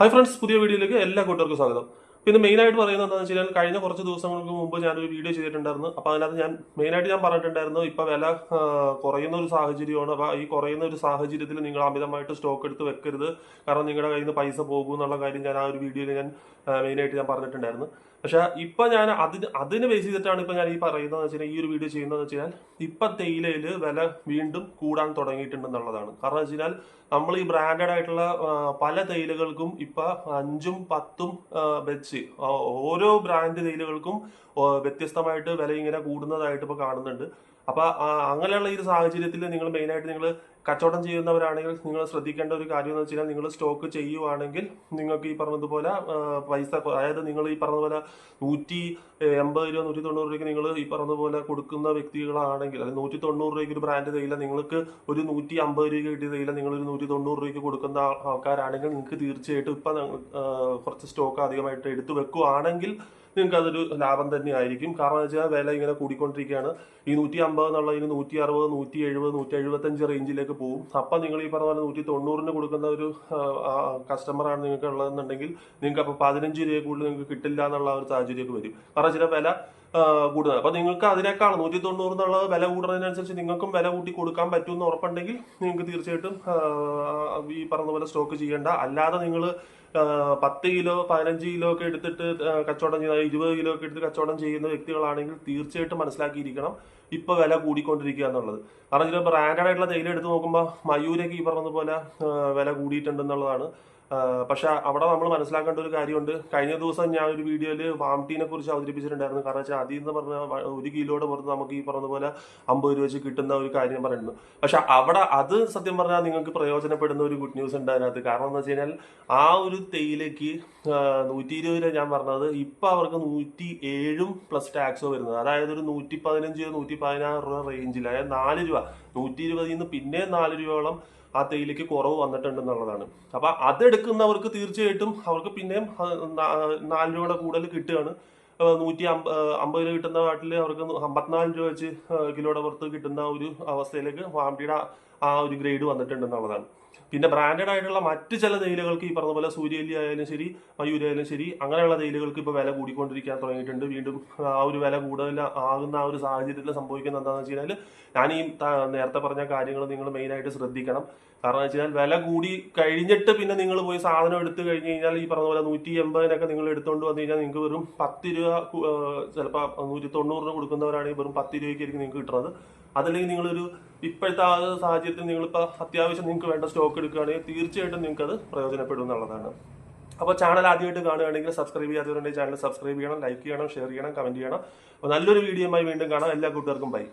Hi friends പുതിയ വീഡിയോയിലേക്ക് എല്ലാ കൂട്ടുകാർക്കും സ്വാഗതം. പിന്നെ മെയിൻ ആയിട്ട് പറയുന്നത് എന്താണെന്ന് വെച്ചാൽ കഴിഞ്ഞ കുറച്ച് ദിവസങ്ങൾക്ക് മുമ്പ് ഞാനൊരു വീഡിയോ ചെയ്തിട്ടുണ്ടായിരുന്നു. അപ്പോൾ അതിനകത്ത് ഞാൻ മെയിൻ ആയിട്ട് ഞാൻ പറഞ്ഞിട്ടുണ്ടായിരുന്നു ഇപ്പൊ വില കുറയുന്ന ഒരു സാഹചര്യമാണ്. അപ്പോൾ ഈ കുറയുന്ന ഒരു സാഹചര്യത്തിൽ നിങ്ങൾ അമിതമായിട്ട് സ്റ്റോക്ക് എടുത്ത് വെക്കരുത്. കാരണം നിങ്ങളുടെ കയ്യിൽ നിന്ന് പൈസ പോകും എന്നുള്ള കാര്യം ഞാൻ ആ ഒരു വീഡിയോയിൽ ഞാൻ മെയിൻ ആയിട്ട് ഞാൻ പറഞ്ഞിട്ടുണ്ടായിരുന്നു. പക്ഷെ ഇപ്പൊ ഞാൻ അതിന് അതിന് ബേസ് ചെയ്തിട്ടാണ് ഇപ്പൊ ഞാൻ ഈ പറയുന്നത് വെച്ചാൽ ഈ ഒരു വീഡിയോ ചെയ്യുന്നതെന്ന് വെച്ച് കഴിഞ്ഞാൽ ഇപ്പൊ തേയിലയിൽ വില വീണ്ടും കൂടാൻ തുടങ്ങിയിട്ടുണ്ടെന്നുള്ളതാണ്. കാരണം വെച്ച് കഴിഞ്ഞാൽ നമ്മൾ ഈ ബ്രാൻഡഡ് ആയിട്ടുള്ള പല തേയിലകൾക്കും ഇപ്പൊ അഞ്ചും പത്തും വെച്ച് ഓരോ ബ്രാൻഡ് തേയിലകൾക്കും വ്യത്യസ്തമായിട്ട് വില ഇങ്ങനെ കൂടുന്നതായിട്ട് ഇപ്പൊ കാണുന്നുണ്ട്. അപ്പോൾ അങ്ങനെയുള്ള ഈ സാഹചര്യത്തിൽ നിങ്ങൾ മെയിനായിട്ട് നിങ്ങൾ കച്ചവടം ചെയ്യുന്നവരാണെങ്കിൽ നിങ്ങൾ ശ്രദ്ധിക്കേണ്ട ഒരു കാര്യം എന്ന് വെച്ചാൽ നിങ്ങൾ സ്റ്റോക്ക് ചെയ്യുവാണെങ്കിൽ നിങ്ങൾക്ക് ഈ പറഞ്ഞതുപോലെ പൈസ അതായത് നിങ്ങൾ ഈ പറഞ്ഞതുപോലെ നൂറ്റി എൺപത് രൂപ നൂറ്റി തൊണ്ണൂറ് രൂപയ്ക്ക് നിങ്ങൾ ഈ പറഞ്ഞതുപോലെ കൊടുക്കുന്ന വ്യക്തികളാണെങ്കിൽ അല്ലെങ്കിൽ നൂറ്റി തൊണ്ണൂറ് രൂപയ്ക്ക് ഒരു ബ്രാൻഡ് തേയില നിങ്ങൾക്ക് ഒരു നൂറ്റി അമ്പത് രൂപ കിട്ടിയ തേയില നിങ്ങൾ ഒരു നൂറ്റി തൊണ്ണൂറ് രൂപയ്ക്ക് കൊടുക്കുന്ന ആൾക്കാരാണെങ്കിൽ നിങ്ങൾക്ക് തീർച്ചയായിട്ടും ഇപ്പം കുറച്ച് സ്റ്റോക്ക് അധികമായിട്ട് എടുത്തു വെക്കുവാണെങ്കിൽ നിങ്ങൾക്ക് അതൊരു ലാഭം തന്നെയായിരിക്കും കാരണം എന്ന് വെച്ചാൽ വില ഇങ്ങനെ കൂടിക്കൊണ്ടിരിക്കുകയാണ്. ഈ നൂറ്റി അമ്പത് എന്നുള്ളതിന് നൂറ്റി അറുപത് നൂറ്റി എഴുപത് നൂറ്റി എഴുപത്തഞ്ച് റേഞ്ചിലേക്ക് പോകും അപ്പം നിങ്ങൾ ഈ പറഞ്ഞ പോലെ നൂറ്റി തൊണ്ണൂറിന് കൊടുക്കുന്ന ഒരു കസ്റ്റമറാണ് നിങ്ങൾക്ക് ഉള്ളതെന്നുണ്ടെങ്കിൽ നിങ്ങൾക്ക് അപ്പോൾ പതിനഞ്ച് രൂപയെ കൂടുതൽ നിങ്ങൾക്ക് കിട്ടില്ല എന്നുള്ള ഒരു സാഹചര്യമൊക്കെ വരും. കാരണം ചില വില ആ, അപ്പം നിങ്ങൾക്ക് അതിനേക്കാൾ നൂറ്റി തൊണ്ണൂറ് എന്നുള്ളത് വില കൂടുന്നതിനനുസരിച്ച് നിങ്ങൾക്കും വില കൂട്ടി കൊടുക്കാൻ പറ്റുമെന്ന് ഉറപ്പുണ്ടെങ്കിൽ നിങ്ങൾക്ക് തീർച്ചയായിട്ടും ഈ പറഞ്ഞ പോലെ സ്റ്റോക്ക് ചെയ്യേണ്ട. അല്ലാതെ നിങ്ങൾ പത്ത് കിലോ പതിനഞ്ച് കിലോ ഒക്കെ എടുത്തിട്ട് കച്ചവടം ചെയ്യുന്ന ഇരുപത് കിലോ ഒക്കെ എടുത്ത് കച്ചവടം ചെയ്യുന്ന വ്യക്തികളാണെങ്കിൽ തീർച്ചയായിട്ടും മനസ്സിലാക്കിയിരിക്കണം ഇപ്പൊ വില കൂടിക്കൊണ്ടിരിക്കുക എന്നുള്ളത്. കാരണം ചില ബ്രാൻഡഡ് ആയിട്ടുള്ള തേയില എടുത്ത് നോക്കുമ്പോൾ മയൂരൊക്കെ ഈ പറഞ്ഞതുപോലെ വില കൂടിയിട്ടുണ്ടെന്നുള്ളതാണ് പക്ഷെ അവിടെ നമ്മൾ മനസ്സിലാക്കേണ്ട ഒരു കാര്യമുണ്ട്. കഴിഞ്ഞ ദിവസം ഞാൻ ഒരു വീഡിയോയിൽ വാംടീനെ കുറിച്ച് അവതരിപ്പിച്ചിട്ടുണ്ടായിരുന്നു. കാരണം വെച്ചാൽ അതിൽ നിന്ന് പറഞ്ഞ ഒരു കിലോയുടെ പുറത്ത് നമുക്ക് ഈ പറഞ്ഞ പോലെ അമ്പത് രൂപ വെച്ച് കിട്ടുന്ന ഒരു കാര്യം പറയുന്നു. പക്ഷെ അവിടെ അത് സത്യം പറഞ്ഞാൽ നിങ്ങൾക്ക് പ്രയോജനപ്പെടുന്ന ഒരു ഗുഡ് ന്യൂസ് ഉണ്ട് അതിനകത്ത്. കാരണം എന്ന് വെച്ച് കഴിഞ്ഞാൽ ആ ഒരു തേയിലയ്ക്ക് നൂറ്റി ഇരുപത് രൂപ ഞാൻ പറഞ്ഞത് ഇപ്പം അവർക്ക് നൂറ്റി ഏഴും പ്ലസ് ടാക്സോ വരുന്നത്. അതായത് ഒരു നൂറ്റി പതിനഞ്ച് നൂറ്റി പതിനാറ് രൂപ റേഞ്ചിൽ അതായത് നാല് രൂപ. നൂറ്റി ഇരുപതിൽ നിന്ന് പിന്നെ നാല് രൂപയോളം ആ തേയിലയ്ക്ക് കുറവ് വന്നിട്ടുണ്ടെന്നുള്ളതാണ്. അപ്പൊ അതെടുക്കുന്നവർക്ക് തീർച്ചയായിട്ടും അവർക്ക് പിന്നെയും നാല് രൂപയുടെ കൂടുതൽ കിട്ടുകയാണ്. നൂറ്റി അമ്പ- അമ്പത് രൂപ കിട്ടുന്ന നാട്ടിൽ അവർക്ക് അമ്പത്തിനാല് രൂപ വെച്ച് കിലോയുടെ പുറത്ത് കിട്ടുന്ന ഒരു അവസ്ഥയിലേക്ക് വാമ്പിയുടെ ആ ഒരു ഗ്രേഡ് വന്നിട്ടുണ്ടെന്നുള്ളതാണ്. പിന്നെ ബ്രാൻഡഡ് ആയിട്ടുള്ള മറ്റ് ചില തേയിലകൾക്ക് ഈ പറഞ്ഞ പോലെ സൂര്യലി ആയാലും ശരി മയൂരി ആയാലും ശരി അങ്ങനെയുള്ള തേയിലകൾക്ക് ഇപ്പോൾ വില കൂടിക്കൊണ്ടിരിക്കാൻ തുടങ്ങിയിട്ടുണ്ട്. വീണ്ടും ആ ഒരു വില കൂടുതൽ ആകുന്ന ആ ഒരു സാഹചര്യത്തിൽ സംഭവിക്കുന്നത് എന്താണെന്ന് വെച്ച് കഴിഞ്ഞാൽ ഞാൻ ഈ നേരത്തെ പറഞ്ഞ കാര്യങ്ങൾ നിങ്ങൾ മെയിനായിട്ട് ശ്രദ്ധിക്കണം. കാരണം എന്ന് വെച്ചാൽ വില കൂടി കഴിഞ്ഞിട്ട് പിന്നെ നിങ്ങൾ പോയി സാധനം എടുത്തു കഴിഞ്ഞ് കഴിഞ്ഞാൽ ഈ പറഞ്ഞ പോലെ നൂറ്റി എൺപതിനൊക്കെ നിങ്ങൾ എടുത്തുകൊണ്ട് വന്നു കഴിഞ്ഞാൽ നിങ്ങൾക്ക് വെറും പത്ത് രൂപ ചിലപ്പോൾ നൂറ്റി തൊണ്ണൂറിന് കൊടുക്കുന്നവരാണെങ്കിൽ വെറും പത്ത് രൂപയ്ക്കായിരിക്കും നിങ്ങൾക്ക് കിട്ടുന്നത്. അതല്ലെങ്കിൽ നിങ്ങളൊരു ഇപ്പോഴത്തെ ആ ഒരു സാഹചര്യത്തിൽ നിങ്ങളിപ്പോൾ അത്യാവശ്യം നിങ്ങൾക്ക് വേണ്ട സ്റ്റോക്ക് എടുക്കുകയാണെങ്കിൽ തീർച്ചയായിട്ടും നിങ്ങൾക്ക് അത് പ്രയോജനപ്പെടും എന്നുള്ളതാണ്. അപ്പോൾ ചാനൽ ആദ്യമായിട്ട് കാണുകയാണെങ്കിൽ സബ്സ്ക്രൈബ് ചെയ്യാത്തവരുണ്ടെങ്കിൽ ചാനൽ സബ്സ്ക്രൈബ് ചെയ്യണം ലൈക്ക് ചെയ്യണം ഷെയർ ചെയ്യണം കമന്റ് ചെയ്യണം. അപ്പോൾ നല്ലൊരു വീഡിയോയുമായി വീണ്ടും കാണാം. എല്ലാ കൂട്ടുകാർക്കും ബൈ